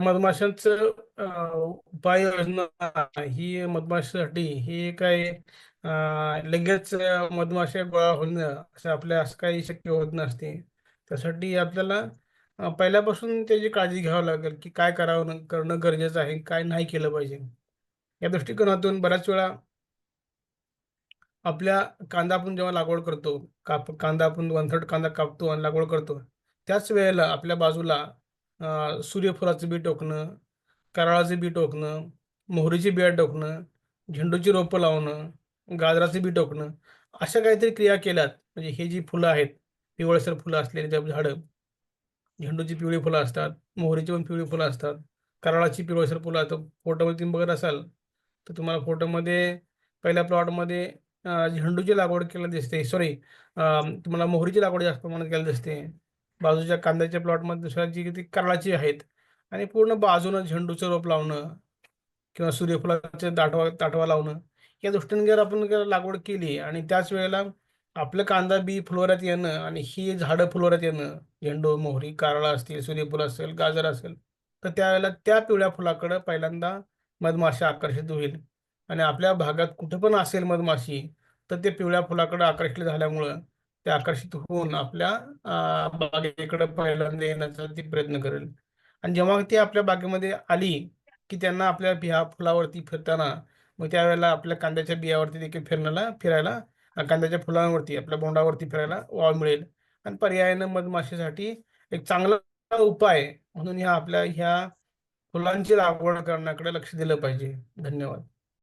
मधमाशांचं उपाययोजना ही मधमाशासाठी ही काय लगेच मधमाशा गोळा होणं असं आपल्या असं काही शक्य होत नसते. त्यासाठी आपल्याला पहिल्यापासून त्याची काळजी घ्यावी लागेल की काय करावं करणं गरजेचं आहे काय नाही केलं पाहिजे. या दृष्टिकोनातून बऱ्याच वेळा आपल्या कांदा आपण जेव्हा लागवड करतो काप कांदा आपण वन थर्ड कांदा कापतो आणि लागवड करतो त्याच वेळेला आपल्या बाजूला सूर्यफुलाचं बी टोकणं कराळाचं बी टोकणं मोहरीची बिया टोकणं झेंडूची रोपं लावणं गाजराचं बी टोकणं अशा काहीतरी क्रिया केल्यात. म्हणजे हे जी फुलं आहेत पिवळसर फुलं असलेली त्या झाडं झेंडूची पिवळी फुलं असतात मोहरीची पण पिवळी फुलं असतात कराळाची पिवळसर फुलं असतात फोटोमध्ये तुम्ही बघत असाल तर तुम्हाला फोटोमध्ये पहिल्या प्लॉटमध्ये झेंडूची लागवड केलेली दिसते. सॉरी तुम्हाला मोहरीची लागवड जास्त प्रमाणात केलेली दिसते. बाजूच्या कांद्याच्या प्लॉटमध्ये दुसऱ्याची ती कराळाची आहेत. आणि पूर्ण बाजूनं झेंडूचं रोप लावणं किंवा सूर्यफुलाचे दाटवा दाटवा लावणं या दृष्टीने जर आपण लागवड केली आणि त्याच वेळेला आपलं कांदा बी फुलवऱ्यात येणं आणि ही झाडं फुलवऱ्यात येणं झेंडू मोहरी कारळा असतील सूर्यफूल असेल गाजर असेल तर त्यावेळेला त्या पिवळ्या फुलाकडं पहिल्यांदा मधमाशी आकर्षित होईल. आणि आपल्या भागात कुठं पण असेल मधमाशी तर ते पिवळ्या फुलाकडे आकर्षित झाल्यामुळं ते आकर्षित होऊन आपल्या बागेकडे पहिल्यांदा येण्याचा ती प्रयत्न करेल. आणि जेव्हा ती आपल्या बागेमध्ये आली की त्यांना आपल्या बिया फुलावरती फिरताना मग त्यावेळेला आपल्या कांद्याच्या बियावरती देखील फिरण्याला फिरायला कांद्याच्या फुलांवरती आपल्या बोंडावरती फिरायला वाव मिळेल. आणि पर्यायानं मधमाशीसाठी एक चांगला उपाय म्हणून ह्या आपल्या ह्या फुलांची लागवड करण्याकडे लक्ष दिलं पाहिजे. धन्यवाद.